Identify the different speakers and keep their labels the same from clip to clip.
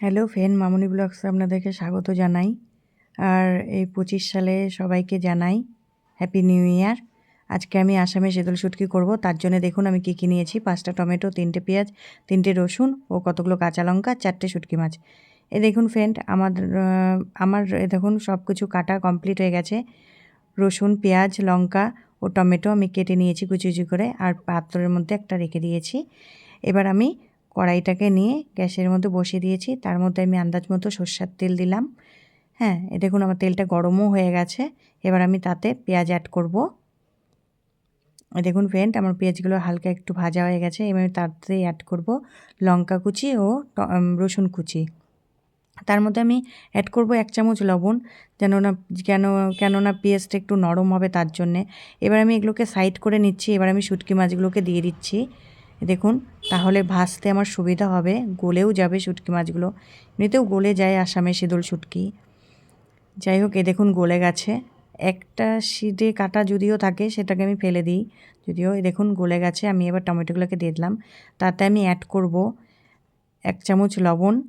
Speaker 1: Hello ফেন মামুনি blogs আপনাদেরকে স্বাগত জানাই। আর এই পঁচিশ সালে সবাইকে জানাই হ্যাপি নিউ ইয়ার আজকে আমি আসামে শীতল শুটকি করব, তার জন্য দেখুন আমি কী কী নিয়েছি। পাঁচটা টমেটো, তিনটে পেঁয়াজ, তিনটে রসুন ও কতগুলো কাঁচা লঙ্কা, চারটে শুটকি মাছ। এ দেখুন ফ্রেন্ড, আমার আমার, এ দেখুন সব কিছু কাটা কমপ্লিট হয়ে গেছে। রসুন, পেঁয়াজ, লঙ্কা ও টমেটো আমি কেটে নিয়েছি কুচি কুচি করে, আর পাত্রের মধ্যে একটা রেখে দিয়েছি। এবার আমি কড়াইটাকে নিয়ে গ্যাসের মধ্যে বসিয়ে দিয়েছি। তার মধ্যে আমি আন্দাজ মতো সর্ষের তেল দিলাম। হ্যাঁ এ দেখুন আমার তেলটা গরমও হয়ে গেছে। এবার আমি তাতে পেঁয়াজ অ্যাড করব। দেখুন ফ্রেন্ড আমার পেঁয়াজগুলো হালকা একটু ভাজা হয়ে গেছে। এবার আমি তাতে অ্যাড করব লঙ্কা কুচি ও রসুন কুচি। তার মধ্যে আমি অ্যাড করব এক চামচ লবণ যেন না কেন কেননা পেঁয়াজটা একটু নরম হবে তার জন্যে। এবার আমি এগুলোকে সাইড করে নিচ্ছি। এবার আমি শুটকি মাছগুলোকে দিয়ে দিচ্ছি। তাহলে ভাজতে আমার সুবিধা হবে। গলেও যাবে শুটকি মাছগুলো। এমনিতেও গলে যায় আসামে শীতল শুটকি। যাই হোক, এ দেখুন গলে গেছে। একটা সিদে কাটা যদিও থাকে, সেটাকে আমি ফেলে দিই। যদিও এ দেখুন গলে গেছে, আমি এবার টমেটোগুলোকে দিয়ে দিলাম। তাতে আমি অ্যাড করব এক চামচ লবণ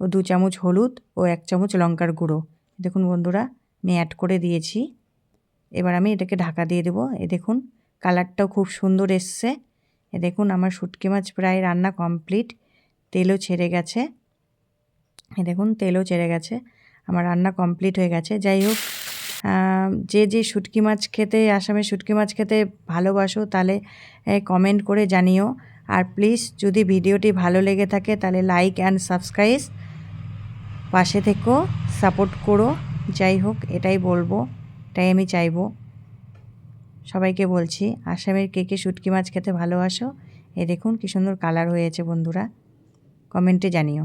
Speaker 1: ও দু চামচ হলুদ ও এক চামচ লঙ্কার গুঁড়ো। দেখুন বন্ধুরা, আমি অ্যাড করে দিয়েছি। এবার আমি এটাকে ঢাকা দিয়ে দেবো। এ দেখুন কালারটাও খুব সুন্দর এসছে। দেখুন, আমার শুটকি মাছ প্রায় রান্না কমপ্লিট। তেলও ছেড়ে গেছে। দেখুন, তেলও ছেড়ে গেছে। আমার রান্না কমপ্লিট হয়ে গেছে। যাই হোক যে যে শুটকি মাছ খেতে আসামে শুটকি মাছ খেতে ভালোবাসো, তাহলে কমেন্ট করে জানিও। আর প্লিজ, যদি ভিডিওটি ভালো লেগে থাকে, তাহলে লাইক অ্যান্ড সাবস্ক্রাইব। পাশে থেকো সাপোর্ট করো। যাই হোক, এটাই বলব, এটাই আমি চাইব। সবাইকে বলছি, আসামের কে কে শুটকি মাছ খেতে ভালোবাসো? এ দেখুন কী সুন্দর কালার হয়েছে বন্ধুরা। কমেন্টে জানিও।